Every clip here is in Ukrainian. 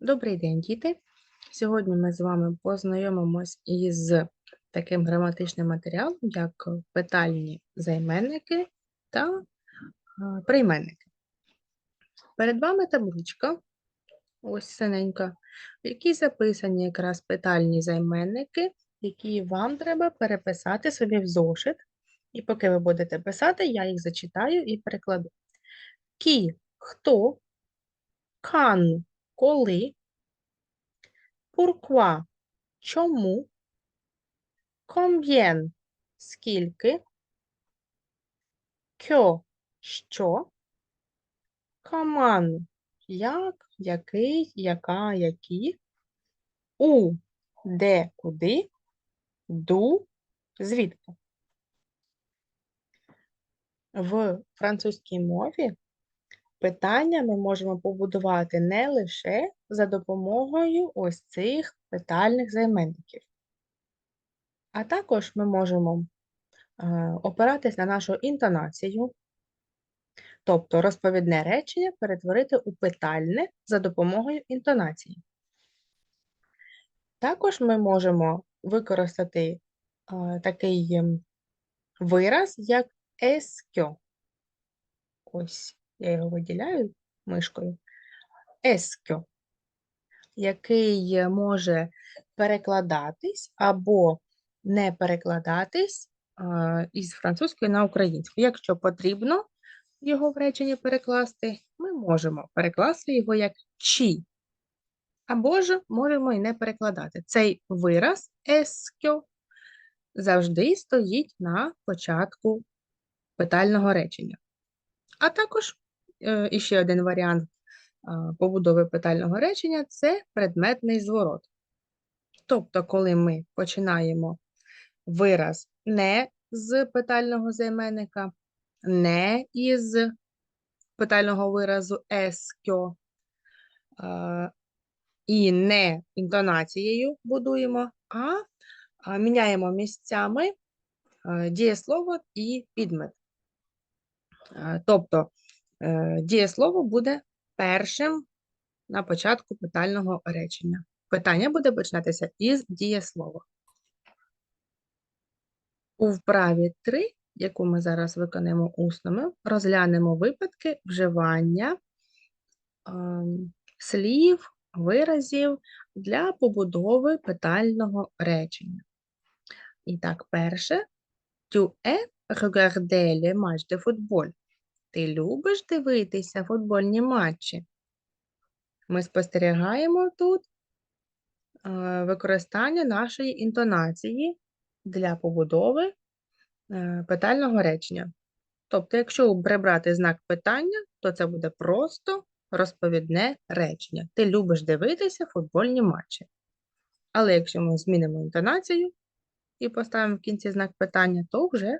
Добрий день, діти! Сьогодні ми з вами познайомимось із таким граматичним матеріалом, як питальні займенники та прийменники. Перед вами табличка, ось синенька, в якій записані якраз питальні займенники, які вам треба переписати собі в зошит. І поки ви будете писати, я їх зачитаю і перекладу. Кі хто, кан коли, Pourquoi – чому, combien – скільки, que – що, comment – як, який, яка, які, у – де, куди, ду – звідки. В французькій мові питання ми можемо побудувати не лише за допомогою ось цих питальних займенників. А також ми можемо е, опиратись на нашу інтонацію, тобто розповідне речення перетворити у питальне за допомогою інтонації. Також ми можемо використати е, такий ем, вираз, як ескьо. Ось я його виділяю мишкою. Ескьо, який може перекладатись або не перекладатись із французької на українську. Якщо потрібно його в реченні перекласти, ми можемо перекласти його як «чи». Або ж можемо і не перекладати. Цей вираз ескьо завжди стоїть на початку питального речення. А також е, іще один варіант побудови питального речення це предметний зворот. Тобто, коли ми починаємо вираз не з питального займенника, не із питального виразу ескьо, і не інтонацією будуємо, а міняємо місцями дієслово і підмет. Тобто е, дієслово буде першим на початку питального речення. Питання буде починатися із дієслова. У вправі 3, яку ми зараз виконаємо усними, розглянемо випадки вживання е, слів, виразів для побудови питального речення. І так, перше, tu es regarder les matchs de football. Ти любиш дивитися футбольні матчі? Ми спостерігаємо тут е, використання нашої інтонації для побудови е, питального речення. Тобто, якщо прибрати знак питання, то це буде просто розповідне речення. Ти любиш дивитися футбольні матчі. Але якщо ми змінимо інтонацію і поставимо в кінці знак питання, то вже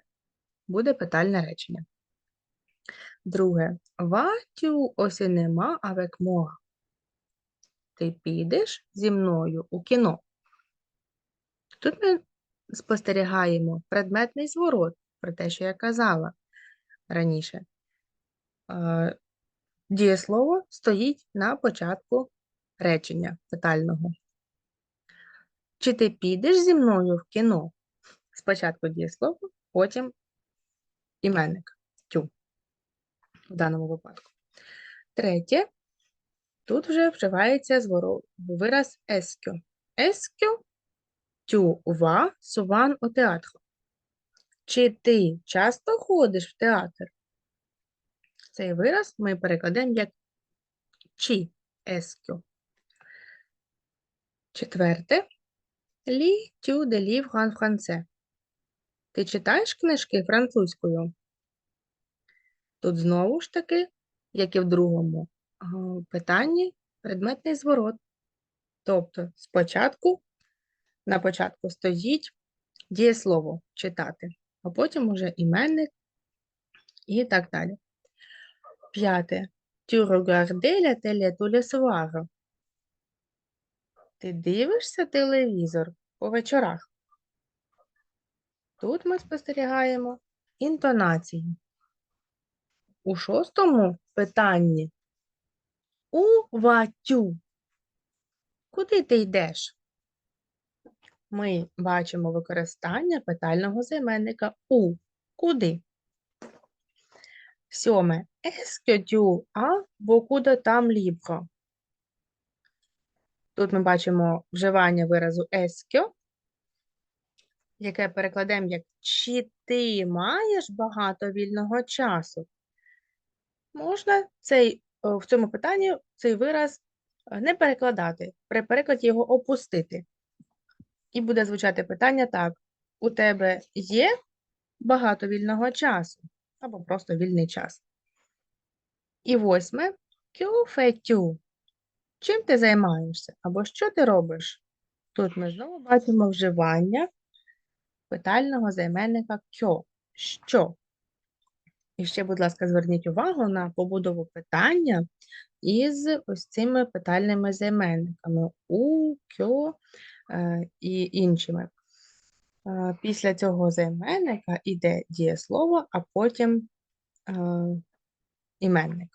буде питальне речення. Друге. Vas-tu au cinéma avec moi? Ти підеш зі мною у кіно. Тут ми спостерігаємо предметний зворот про те, що я казала раніше. Дієслово стоїть на початку речення питального. Чи ти підеш зі мною в кіно? Спочатку дієслово, потім іменник в даному випадку. Третє, тут вже вживається вираз ескьо. Ескьо тю ва суван у театр. Чи ти часто ходиш в театр? Цей вираз ми перекладемо як чи ескьо. Четверте. Лі тю де лів хан франце. Ти читаєш книжки французькою? Тут знову ж таки, як і в другому питанні, предметний зворот. Тобто спочатку, на початку стоїть дієслово читати, а потім уже іменник і так далі. П'яте. Tu regardes la télé tous les. Ти дивишся телевізор по вечорах. Тут ми спостерігаємо інтонацію. У шостому питанні у ватю Куди ти йдеш? Ми бачимо використання питального займенника у. Куди? Сьоме. As beaucoup de temps libre? Тут ми бачимо вживання виразу est-ce яке перекладемо як чи ти маєш багато вільного часу? Можна цей, в цьому питанні цей вираз е, не перекладати, при перекладі його опустити. І буде звучати питання так: у тебе є багато вільного часу або просто вільний час. І восьме fais-tu? Чим ти займаєшся? Або що ти робиш? Тут ми знову бачимо вживання питального займенника кьо. Що? І ще, будь ласка, зверніть увагу на побудову питання із ось цими питальними займенниками у, кьо е, і іншими. Е, Після цього займенника йде дієслово, а потім е, іменник.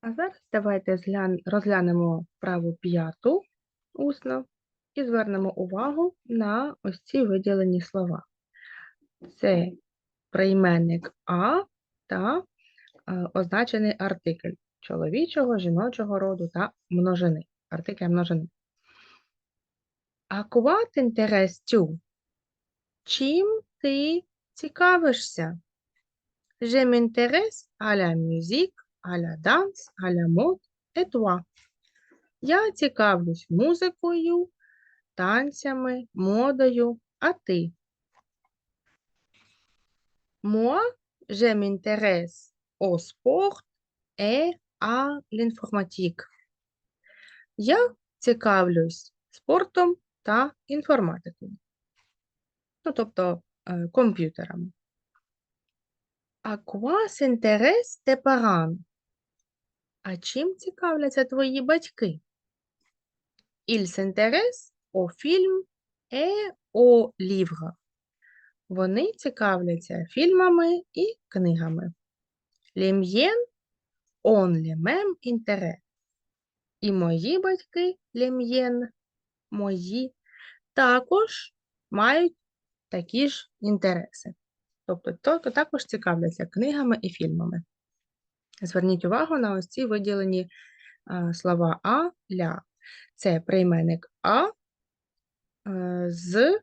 А зараз давайте розглянемо вправу п'яту усно і звернемо увагу на ось ці виділені слова. Це прийменник А та е, означений артикль чоловічого, жіночого роду та множини. Артикль множини. А quoi t'intéresses-tu? Чим ти цікавишся? Je m'intéresse à la musique, à la danse, à la mode et toi? Я цікавлюсь музикою, танцями, модою, а ти? Moi, je m'intéresse au sport et à l'informatique. Я цікавлюсь спортом та інформатикою. Ну, тобто е, комп'ютерами. А quoi s'intéressent tes parents? А чим цікавляться твої батьки? Ils s'intéressent aux films et aux livres. Вони цікавляться фільмами і книгами. Ont les mêmes intérêts. І мої батьки, miens, мої, також мають такі ж інтереси. Тобто то- також цікавляться книгами і фільмами. Зверніть увагу на ось ці виділені а, слова а, ля. Це прийменник а е, з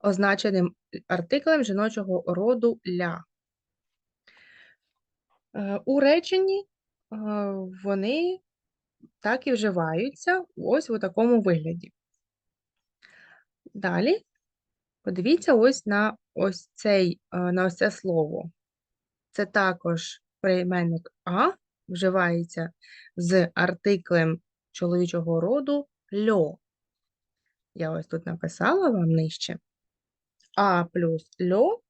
означеним артиклем жіночого роду ля. Е, У реченні е, вони так і вживаються ось у такому вигляді. Далі подивіться ось на ось цей, е, на ось це слово. Це також прийменник а вживається з артиклем чоловічого роду льо. Я ось тут написала вам нижче. А плюс льо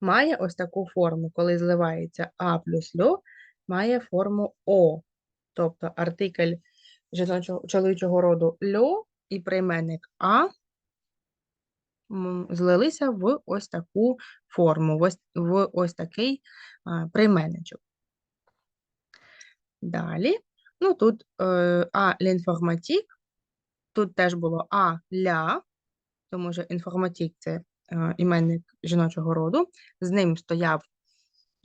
має ось таку форму. Коли зливається А плюс льо, має форму О. Тобто артикль чоловічого роду льо і прийменник А злилися в ось таку форму, в ось, такий прийменничок. Далі, ну тут е, А l'informatique, тут теж було А ля, тому що інформатік це е, іменник жіночого роду, з ним стояв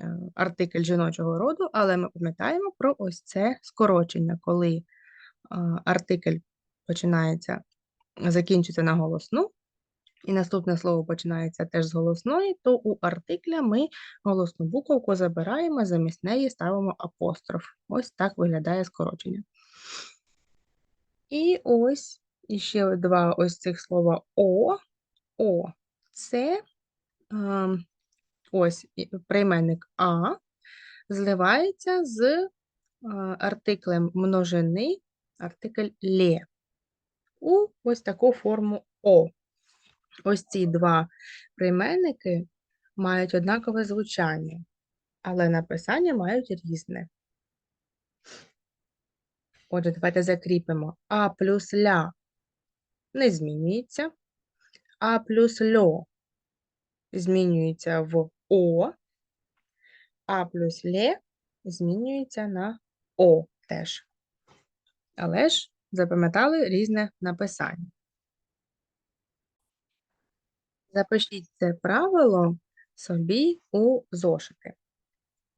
е, артикль жіночого роду, але ми пам'ятаємо про ось це скорочення, коли е, артикль починається, закінчується на голосну, і наступне слово починається теж з голосної, то у артикля ми голосну буковку забираємо, замість неї ставимо апостроф. Ось так виглядає скорочення. І ось іще два ось цих слова О. О. Це ем, ось прийменник А зливається з е, артиклем множини, артикль лє у ось таку форму О. Ось ці два прийменники мають однакове звучання, але написання мають різне. Отже, давайте закріпимо. А плюс ля не змінюється. А плюс льо змінюється в О. А плюс лє змінюється на О теж. Але ж запам'ятали різне написання. Запишіть це правило собі у зошити.